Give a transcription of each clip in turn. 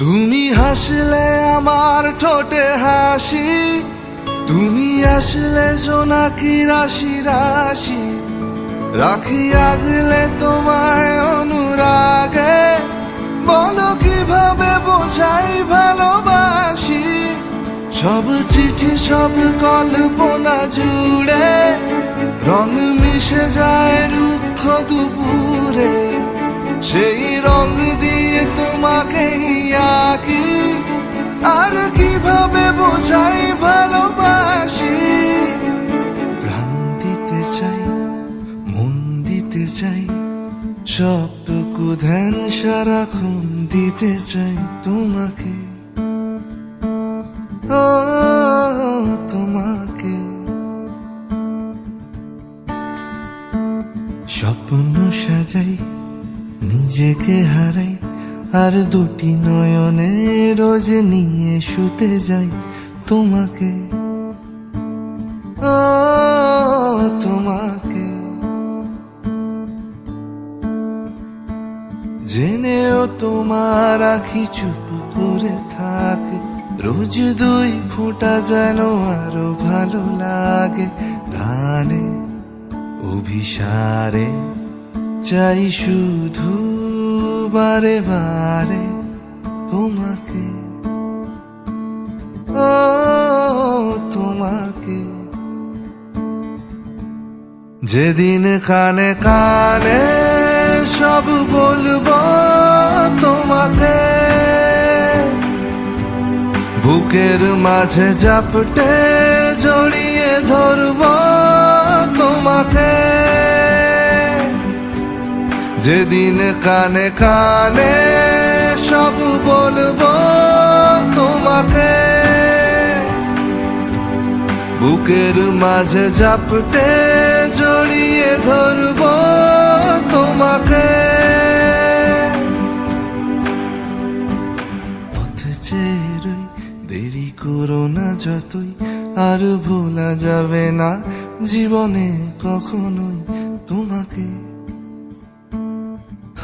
তুমি হাসলে আমার ঠোঁটে হাসি, তুমি আসলে জোনাকি রাশি রাশি। রাখি আগলে তোমায় অনুরাগে, বলো কীভাবে বোঝাই ভালোবাসি। সব চিঠি, সব কল্পনা জুড়ে রং মিশে যায় রুক্ষ দুপুরে, সেই রং দিয়ে তোমাকে আঁকি। আর কীভাবে বোঝাই ভালোবাসি? প্রাণ দিতে চাই, মন দিতে চাই, সবটুকু ধ্যান সারাক্ষণ দিতে চাই তোমাকে। ও তোমাকে স্বপ্ন সাজাই, নিজেকে হারাই, আর দুটি নয়নে রোজ নিয়ে শুতে যাই তোমাকে। তোমাকে। জেনেও তোমার আখি চুপ করে থাকে, রোজ দুই ফোঁটা যেন আরও ভালো লাগে গানে। অভিসারে চাই শুধু বারে বারে তোমাকে। তোমাকে। যেদিন কানে কানে সব বলব তোমাকে। বুকের মাঝে জাপটে জড়িয়ে ধরবো যেদিন কানে কানে সব বলব তোমাকে। বুকের মাঝে জাপটে জড়িয়ে ধরবো তোমাকে। পথে চেয়ে রই, দেরি করো না যতই আর ভোলা যাবে না জীবনে কখনোই তোমাকে।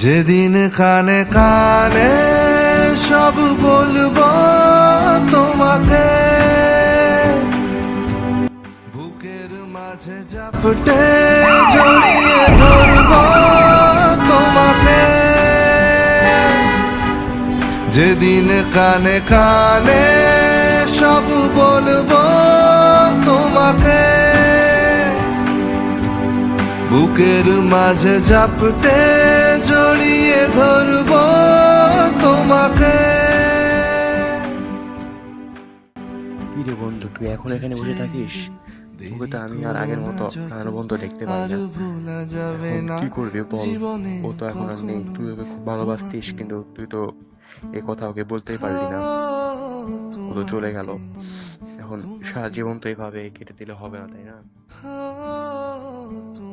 যেদিন কানে কানে সব বলব তোমাকে। বুকের মাঝে জাপটে জড়িয়ে ধরবো তোমাকে। যেদিন কানে কানে সব বলব তোমাকে। বুকের মাঝে জাপটে জড়িয়ে ধরব তোমাকে। কি রে বন্ধু তুই এখন এখানে বসে থাকিস? তোকে তো আমি আর আগের মতো বন্ধু দেখতে পাই না। কি করবি বল? ও তো এখন আর নেই। তুই ওকে খুব ভালোবাসতিস কিন্তু তুই তো এ কথা ওকে বলতেই পারলি না। ও তো চলে গেল। এখন সারা জীবন তো এভাবে কেটে দিলে হবে না তাই না? ও